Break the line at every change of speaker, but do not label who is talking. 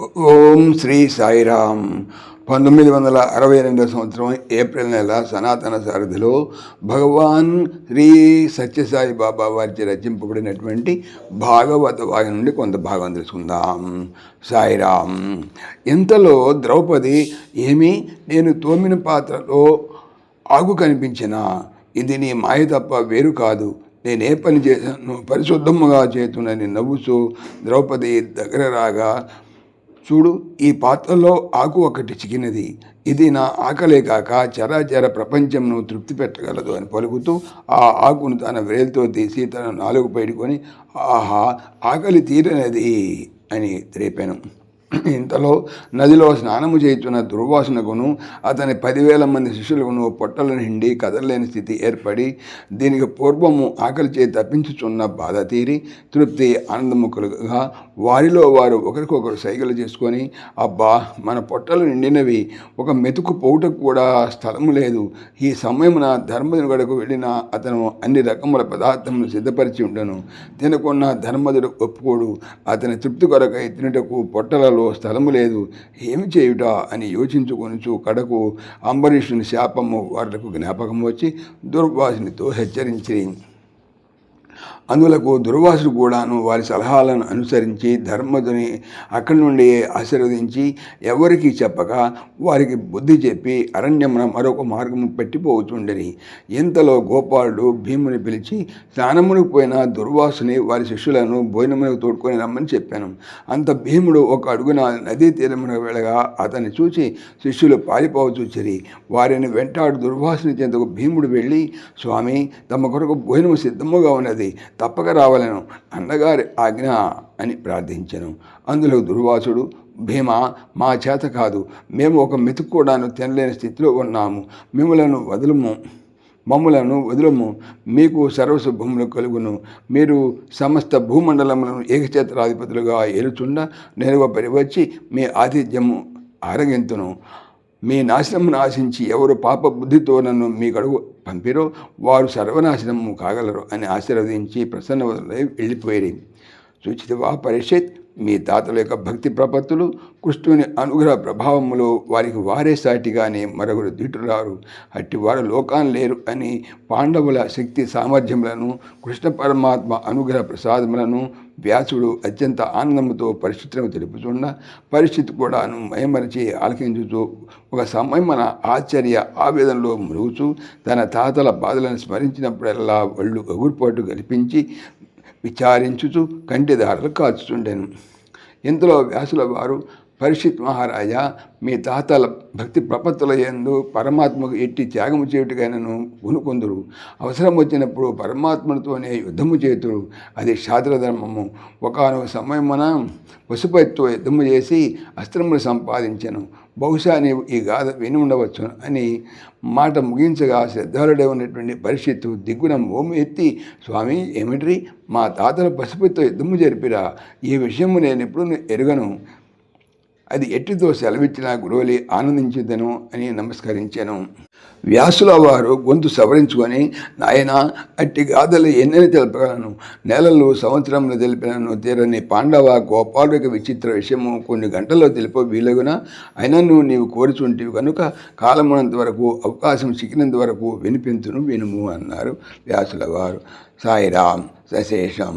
ఓం శ్రీ సాయిరామ్. పంతొమ్మిది వందల అరవై రెండవ సంవత్సరం ఏప్రిల్ నెల సనాతన సారథిలో భగవాన్ శ్రీ సత్యసాయి బాబా వారిచే రచింపబడినటువంటి భాగవత వాగి నుండి కొంత భాగం తెలుసుకుందాం. సాయిరామ్ ఇంతలో ద్రౌపది ఏమి నేను తోమిన పాత్రలో ఆగు కనిపించిన ఇది నీ మాయ తప్ప వేరు కాదు. నేనే పని చేశాను పరిశుద్ధముగా చేతునని నవ్వుతూ ద్రౌపది దగ్గర రాగా చూడు ఈ పాత్రలో ఆకు ఒకటి చికినది ఇది నా ఆకలే కాక చరాచర ప్రపంచంను తృప్తి పెట్టగలదు అని పలుకుతూ ఆ ఆకును తన వేలుతో తీసి తన నాలుగు పైడుకొని ఆహా ఆకలి తీరనది అని త్రేపాను. ఇంతలో నదిలో స్నానము చేయుచున్న దుర్వాసనకును అతని పదివేల మంది శిష్యులకును పొట్టలు నిండి కదలలేని స్థితి ఏర్పడి దీనికి పూర్వము ఆకలి చేయి తప్పించుచున్న బాధ తీరి తృప్తి ఆనందముఖులుగా వారిలో వారు ఒకరికొకరు సైగలు చేసుకొని అబ్బా మన పొట్టలు నిండినవి ఒక మెతుకు పోవుటకు కూడా స్థలము లేదు ఈ సమయమున ధర్మదుడుగడకు వెళ్ళిన అతను అన్ని రకముల పదార్థములు సిద్ధపరిచి ఉండను తినకున్న ధర్మదుడు ఒప్పుకోడు అతని తృప్తి కొరకై తినుటకు పొట్టలలో స్థలము లేదు. ఏమి చేయుట? అని యోచించుకొనుచు కడకు అంబరీషుని శాపము వాళ్ళకు జ్ఞాపకం వచ్చి దుర్వాసునితో హెచ్చరించి అందులకు దుర్వాసుడు కూడాను వారి సలహాలను అనుసరించి ధర్మదుని అక్కడి నుండి ఆశీర్వదించి ఎవరికి చెప్పక వారికి బుద్ధి చెప్పి అరణ్యమున మరొక మార్గము పెట్టిపోతుండని ఇంతలో గోపాలుడు భీముని పిలిచి స్నానమునికి పోయిన దుర్వాసుని వారి శిష్యులను భోజనమునకు తోడుకొని రమ్మని చెప్పాను. అంత భీముడు ఒక అడుగున నదీ తీరమునకు వెళ్ళగా అతన్ని చూసి శిష్యులు పారిపోవ వారిని వెంటాడు దుర్వాసుని చెంతకు భీముడు వెళ్ళి స్వామి తమ కొరకు భోజనము సిద్ధముగా ఉన్నది. తప్పక రావాలను. అన్నగారి ఆజ్ఞ అని ప్రార్థించను. అందులో దుర్వాసుడు భీమ మా చేత కాదు. మేము ఒక మెతుకు కూడాను తినలేని స్థితిలో ఉన్నాము. మిమ్మలను వదలము. మమ్ములను వదులము. మీకు సర్వశుభములు కలుగును. మీరు సమస్త భూమండలములను ఏకచేతరాధిపతులుగా ఏలుచుండ నేరుగా పరివచ్చి మీ ఆతిథ్యము ఆరగింతును. మీ నాశనమును ఆశించి ఎవరు పాప బుద్ధితో నన్ను మీ గడువు పంపిరో వారు సర్వనాశనము కాగలరు అని ఆశీర్వదించి ప్రసన్న వెళ్ళిపోయి సూచితవా పరిషత్ మీ తాతల యొక్క భక్తి ప్రపత్తులు కృష్ణుని అనుగ్రహ ప్రభావములో వారికి వారే సాటిగానే మరొకరు దిటురారు. అట్టి వారు లోకాన్ లేరు అని పాండవుల శక్తి సామర్థ్యములను కృష్ణ పరమాత్మ అనుగ్రహ ప్రసాదములను వ్యాసుడు అత్యంత ఆనందముతో పరిస్థితులను తెలుపుచున్న పరిస్థితి కూడాను మయమరిచి ఆలకించుతూ ఒక సమయమన ఆశ్చర్య ఆవేదనలో మురుగుచూ తన తాతల బాధలను స్మరించినప్పుడల్లా ఒళ్ళు ఎగురుపాటు కల్పించి విచారించుచు కంటిదారలు కాచుచుండెను. ఇంతలో వ్యాసుల వారు పరిషిత్ మహారాజా మీ తాతల భక్తి ప్రపత్తుల ఎందు పరమాత్మకు ఎట్టి త్యాగము చేయుటకైనను కొనుకొందురు అవసరం వచ్చినప్పుడు పరమాత్మతోనే యుద్ధము చేతురు అది శాస్త్రధర్మము ఒకనొక సమయమున పశుపతితో యుద్ధము చేసి అస్త్రములు సంపాదించను. బహుశా నీవు ఈ గాథ విని ఉండవచ్చు అని మాట ముగించగా శ్రద్ధాలుడే ఉన్నటువంటి పరిషత్తు దిగ్గున మోము ఎత్తి స్వామి ఏమిటి మా తాతల పశుపతితో యుద్ధము జరిపిరా. ఈ విషయము నేను ఎప్పుడు ఎరుగను. అది ఎట్టితో సెలవిచ్చిన గురువులి ఆనందించిద్దను అని నమస్కరించాను. వ్యాసుల వారు గొంతు సవరించుకొని నాయన అట్టి గాథలు ఎన్నని తెలపగలను? నెలలు సంవత్సరంలో తెలిపినను తీరని పాండవ గోపాలుడికి విచిత్ర విషయము కొన్ని గంటల్లో తెలిప వీలగున? అయినను నీవు కోరుచుంటివి కనుక కాలమునంత వరకు అవకాశం చిక్కినంత వరకు వినిపించును వినుము అన్నారు వ్యాసుల వారు సాయిరాం సశేషం!